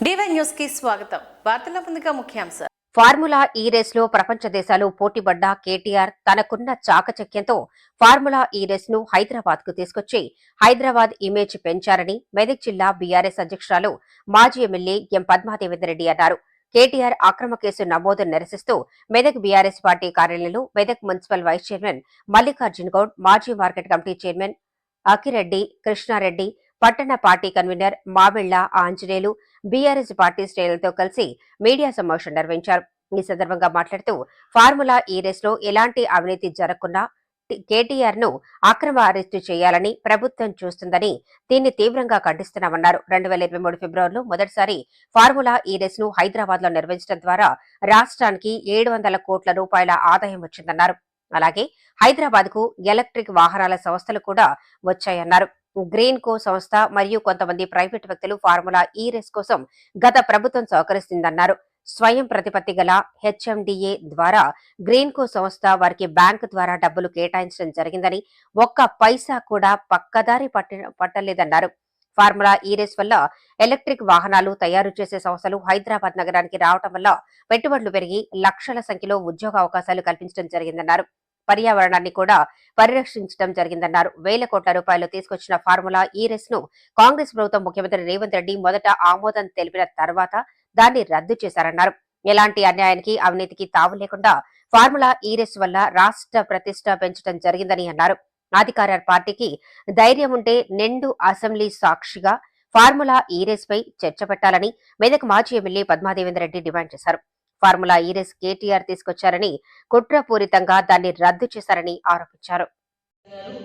DY న్యూస్కి స్వాగతం. వార్తల ముందుగా ముఖ్యాంశాలు. ఫార్ములా ఈ రేస్లో ప్రపంచ దేశాలు పోటీపడ్డ కేటీఆర్ తనకున్న చాకచక్యంతో ఫార్ములా ఈ రేస్ను హైదరాబాద్కు తీసుకొచ్చి హైదరాబాద్ ఇమేజ్ పెంచారని మెదక్ జిల్లా బీఆర్ఎస్ అధ్యక్షురాలు మాజీ ఎమ్మెల్యే ఎం పద్మాదేవేందరెడ్డి అన్నారు. కేటీఆర్ అక్రమ కేసు నమోదు నిరసిస్తూ మెదక్ బీఆర్ఎస్ పార్టీ కార్యాలయంలో Medak municipal vice chairman Mallikarjun Goud మాజీ market committee chairman Akireddy Krishnareddy పట్టణ party convener Mavilla Anjaneyulu BRS party శ్రేణులతో కలిసి మీడియా సమావేశం నిర్వహించారు. ఈ సందర్భంగా మాట్లాడుతూ ఫార్ములా ఈ రేస్లో ఎలాంటి అవినీతి జరగకుండా కేటీఆర్ను అక్రమ అరెస్టు చేయాలని ప్రభుత్వం చూస్తుందని దీన్ని తీవ్రంగా ఖండిస్తున్నామన్నారు. రెండు వేల ఇరవై మూడు ఫిబ్రవరిలో మొదటిసారి ఫార్ములా ఈ రేస్ను హైదరాబాద్లో నిర్వహించడం ద్వారా రాష్ట్రానికి ఏడు వందల కోట్ల రూపాయల ఆదాయం వచ్చిందన్నారు. అలాగే హైదరాబాద్కు ఎలక్ట్రిక్ వాహనాల సంస్థలు కూడా వచ్చాయన్నారు. గ్రీన్ కో సంస్థ మరియు కొంతమంది ప్రైవేట్ వ్యక్తులు ఫార్ములా ఈ రేస్ కోసం గత ప్రభుత్వం సహకరిస్తుందన్నారు. స్వయం ప్రతిపత్తి గల హెచ్ఎండిఏ ద్వారా గ్రీన్ కో సంస్థ వారికి బ్యాంకు ద్వారా డబ్బులు కేటాయించడం జరిగిందని ఒక్క పైసా కూడా పక్కదారి పట్టి పట్టలేదన్నారు. ఫార్ములా ఈ రేస్ వల్ల ఎలక్ట్రిక్ వాహనాలు తయారు చేసే సంస్థలు హైదరాబాద్ నగరానికి రావటం వల్ల పెట్టుబడులు పెరిగి లక్షల సంఖ్యలో ఉద్యోగ అవకాశాలు కల్పించడం జరిగిందన్నారు. పర్యావరణాన్ని కూడా పరిరక్షించడం జరిగిందన్నారు. వేల కోట్ల రూపాయలు తీసుకొచ్చిన ఫార్ములా ఈ రేస్ను కాంగ్రెస్ ప్రభుత్వం ముఖ్యమంత్రి రేవంత్ రెడ్డి మొదట ఆమోదం తెలిపిన తర్వాత దాన్ని రద్దు చేశారన్నారు. ఎలాంటి అన్యాయానికి అవినీతికి తావు లేకుండా ఫార్ములా ఈ రేస్ వల్ల రాష్ట్ర ప్రతిష్ట పెంచడం జరిగిందని అన్నారు. అధికార పార్టీకి ధైర్యం ఉంటే నిండు అసెంబ్లీ సాక్షిగా ఫార్ములా ఈ రేస్ పై చర్చ పెట్టాలని మెదక్ మాజీ ఎమ్మెల్యే పద్మాదేవేందర్ రెడ్డి డిమాండ్ చేశారు. ఫార్ములా ఈ రేస్ కేటీఆర్ తీసుకొచ్చారని కుట్రపూరితంగా దాన్ని రద్దు చేశారని ఆరోపించారు. గారు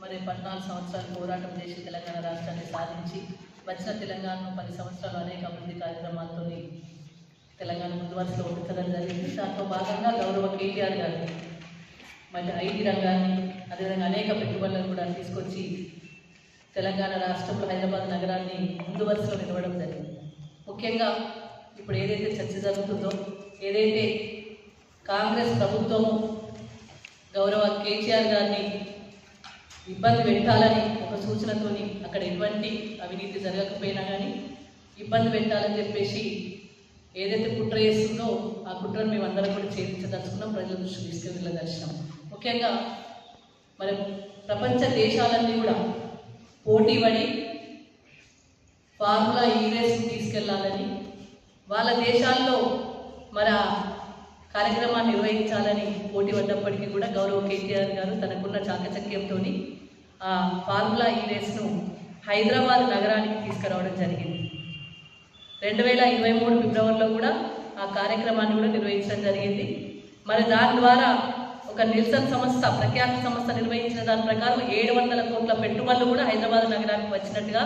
మరి పద్నాలుగు సంవత్సరాలు పోరాటం చేసి తెలంగాణ రాష్ట్రాన్ని సాధించి వచ్చిన తెలంగాణను పది సంవత్సరాలు అనేక అభివృద్ధి కార్యక్రమాలతో తెలంగాణ ముందు వరుసలో ఉంచడం జరిగింది. దాంతో భాగంగా గౌరవ కేటీఆర్ గారు మరి ఐటీ రంగాన్ని అదేవిధంగా అనేక పెట్టుబడులను కూడా తీసుకొచ్చి తెలంగాణ రాష్ట్రంలో హైదరాబాద్ నగరాన్ని ముందు వరుసలో నిలవడం జరిగింది. ముఖ్యంగా ఇప్పుడు ఏదైతే చర్చ జరుగుతుందో ఏదైతే కాంగ్రెస్ ప్రభుత్వము గౌరవ కేసీఆర్ గారిని ఇబ్బంది పెట్టాలని ఒక సూచనతోని అక్కడ ఎటువంటి అవినీతి జరగకపోయినా కానీ ఇబ్బంది పెట్టాలని చెప్పేసి ఏదైతే కుట్ర చేస్తుందో ఆ కుట్రను మేము అందరం కూడా ఛేదించదలుచుకున్నాం ప్రజల దృష్టికి తీసుకెళ్ళదలిచినాం ముఖ్యంగా మరి ప్రపంచ దేశాలన్నీ కూడా పోటీ పడి ఫార్ములా ఈ రేస్ తీసుకెళ్ళాలని వాళ్ళ దేశాల్లో మరి ఆ కార్యక్రమాన్ని నిర్వహించాలని పోటీ పడ్డప్పటికీ కూడా గౌరవ కేటీఆర్ గారు తనకున్న చాకచక్యంతో ఆ ఫార్ములా ఈ రేస్ను హైదరాబాద్ నగరానికి తీసుకురావడం జరిగింది. రెండు వేల ఇరవై మూడు ఫిబ్రవరిలో కూడా ఆ కార్యక్రమాన్ని కూడా నిర్వహించడం జరిగింది. మరి దాని ద్వారా ఒక నిల్సన్ సంస్థ ప్రఖ్యాత సంస్థ నిర్వహించిన దాని ప్రకారం ఏడు వందల కోట్ల పెట్టుబడులు కూడా హైదరాబాద్ నగరానికి వచ్చినట్టుగా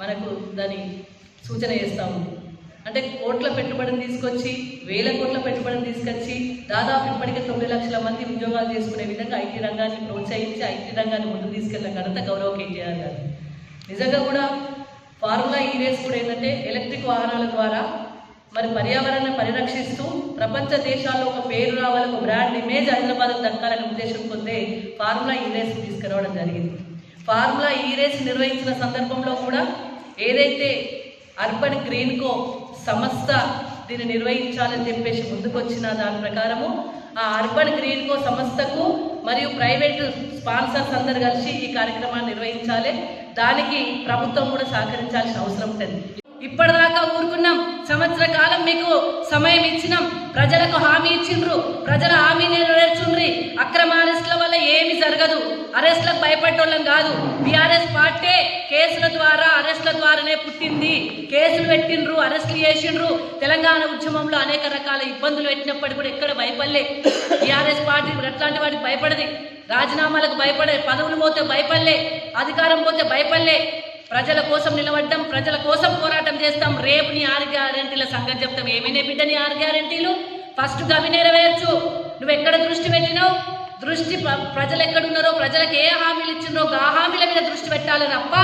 మనకు దాని సూచన చేస్తాము అంటే కోట్ల పెట్టుబడిని తీసుకొచ్చి వేల కోట్ల పెట్టుబడిని తీసుకొచ్చి దాదాపు ఇప్పటికే తొమ్మిది లక్షల మంది ఉద్యోగాలు చేసుకునే విధంగా ఐటీ రంగాన్ని ప్రోత్సహించి ఐటీ రంగాన్ని ముందుకు తీసుకెళ్ళిన ఘనత గౌరవ కేటీఆర్ గారు. నిజంగా కూడా ఫార్ములా ఈ రేస్ కూడా ఏంటంటే ఎలక్ట్రిక్ వాహనాల ద్వారా మరి పర్యావరణాన్ని పరిరక్షిస్తూ ప్రపంచ దేశాల్లో ఒక పేరు రావాలి ఒక బ్రాండ్ ఇమేజ్ హైదరాబాద్ దక్కాలనే ఉద్దేశం పొందే ఫార్ములా ఈ రేస్ తీసుకురావడం జరిగింది. ఫార్ములా ఈ రేస్ నిర్వహించిన సందర్భంలో కూడా ఏదైతే అర్బన్ గ్రీన్ కో సంస్థ దీన్ని నిర్వహించాలని చెప్పేసి ముందుకొచ్చిన దాని ప్రకారము ఆ అర్బన్ గ్రీన్ కో సంస్థకు మరియు ప్రైవేటు స్పాన్సర్స్ అందరు కలిసి ఈ కార్యక్రమాన్ని నిర్వహించాలి. దానికి ప్రభుత్వం కూడా సహకరించాల్సిన అవసరం ఉంటుంది. ఇప్పటిదాకా ఊరుకున్నాం. సంవత్సర కాలం మీకు సమయం ఇచ్చినాం. ప్రజలకు హామీ ఇచ్చిండ్రు. ప్రజల హామీ నెరవేర్చుండ్రి. అక్రమ అరెస్టుల వల్ల ఏమి జరగదు. అరెస్టులకు భయపడ్డోళ్ళం కాదు. బీఆర్ఎస్ పార్టీ కేసుల ద్వారా అరెస్టుల ద్వారానే పుట్టింది. కేసులు పెట్టిండ్రు అరెస్టులు చేసిండ్రు. తెలంగాణ ఉద్యమంలో అనేక రకాల ఇబ్బందులు పెట్టినప్పటికీ కూడా ఎక్కడ భయపడలే. బీఆర్ఎస్ పార్టీ అట్లాంటి వాటికి భయపడది. రాజీనామాలకు భయపడే పదవులు పోతే భయపడలే. అధికారం పోతే భయపడలే. ప్రజల కోసం నిలబడ్డం. ప్రజల కోసం చేస్తాం. రేపు నీ ఆరు గ్యారెంటీల సంగతి చెప్తాం. ఏమైనా బిడ్డ నీ ఆరు గ్యారెంటీలు? ఫస్ట్ గవి నెరవేర్చు. నువ్వు ఎక్కడ దృష్టి పెట్టినావు? దృష్టి ప్ర- ప్రజలు ఎక్కడున్నారో ప్రజలకు ఏ హామీలు ఇచ్చినో ఆ హామీల మీద దృష్టి పెట్టాలి తప్ప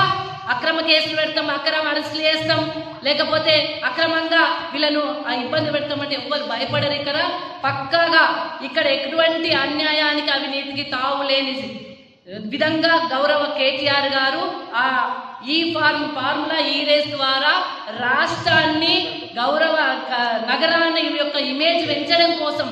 అక్రమ కేసులు పెడతాం అక్రమ అరెస్టులు చేస్తాం. లేకపోతే అక్రమంగా వీళ్ళను ఆ ఇబ్బంది పెడతామంటే ఎవ్వరు భయపడరు ఇక్కడ. పక్కాగా ఇక్కడ ఎటువంటి అన్యాయానికి అవినీతికి తావు లేని విధంగా గౌరవ కేటీఆర్ గారు ఆ ఈ ఫార్మ్ ఫార్ములా ఈ రేస్ ద్వారా రాష్ట్రాన్ని గౌరవ నగరాన్ని యొక్క ఇమేజ్ పెంచడం కోసం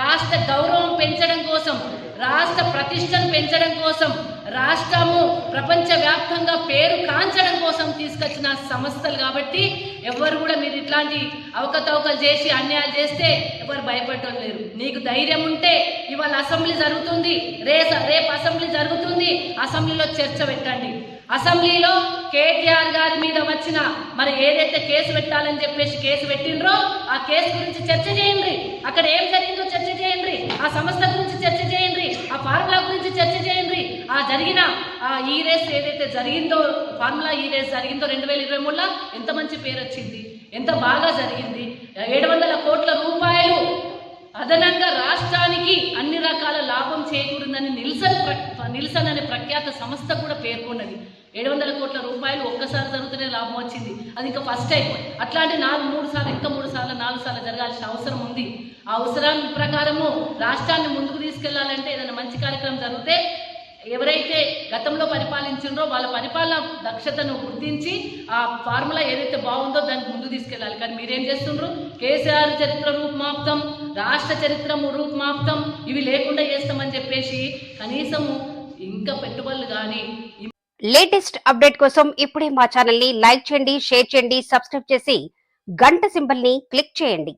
రాష్ట్ర గౌరవం పెంచడం కోసం రాష్ట్ర ప్రతిష్టను పెంచడం కోసం రాష్ట్రము ప్రపంచవ్యాప్తంగా పేరు కాంచడం కోసం తీసుకొచ్చిన సంస్థలు కాబట్టి ఎవరు కూడా మీరు ఇట్లాంటి అవకతవకలు చేసి అన్యాయాలు చేస్తే ఎవరు భయపడటం లేరు. నీకు ధైర్యం ఉంటే ఇవాళ అసెంబ్లీ జరుగుతుంది రేపు రేపు అసెంబ్లీ జరుగుతుంది అసెంబ్లీలో చర్చ పెట్టండి. అసెంబ్లీలో కేటీఆర్ గారి మీద వచ్చిన మరి ఏదైతే కేసు పెట్టాలని చెప్పేసి కేసు పెట్టిండ్రో ఆ కేసు గురించి చర్చ చేయండి. అక్కడ ఏం జరిగిందో చర్చ చేయండి. ఆ సంస్థ గురించి చర్చ చేయండి. ఆ ఫార్ములా గురించి చర్చ చేయండి. ఆ జరిగిన ఆ ఈ రేస్ ఏదైతే జరిగిందో ఫార్ములా ఈ రేస్ జరిగిందో రెండు వేల ఇరవై మూడులో ఎంత మంచి పేరు వచ్చింది? ఎంత బాగా జరిగింది? ఏడు వందల కోట్ల రూపాయలు అదనంగా రాష్ట్రానికి అన్ని రకాల లాభం చేకూరిందని నిల్సన్ నిల్సన్ అనే ప్రఖ్యాత సంస్థ కూడా పేర్కొన్నది. ఏడు వందల కోట్ల రూపాయలు ఒక్కసారి జరుగుతూనే లాభం వచ్చింది. అది ఇంకా ఫస్ట్ టైం అట్లాంటి నాలుగు మూడు సార్లు ఇంకా మూడు సార్లు నాలుగు సార్లు జరగాల్సిన అవసరం ఉంది. ఆ అవసరం ప్రకారము రాష్ట్రాన్ని ముందుకు తీసుకెళ్ళాలంటే ఏదైనా మంచి కార్యక్రమం జరిగితే ఎవరైతే గతంలో పరిపాలించిండ్రో వాళ్ళ పరిపాలన దక్షతను గుర్తించి ఆ ఫార్ములా ఏదైతే బాగుందో దానికి ముందు తీసుకెళ్ళాలి. కానీ మీరేం చేస్తుండ్రు? కేసీఆర్ చరిత్ర రూపమాప్తం. రాష్ట్ర చరిత్రము రూపుమాప్తం ఇవి లేకుండా చేస్తామని చెప్పేసి కనీసము ఇంకా పెట్టుబడులు కానీ లేటెస్ట్ అప్డేట్ కోసం ఇప్పుడే మా ఛానల్ని లైక్ చేయండి షేర్ చేయండి సబ్స్క్రైబ్ చేసి గంట సింబల్ని క్లిక్ చేయండి.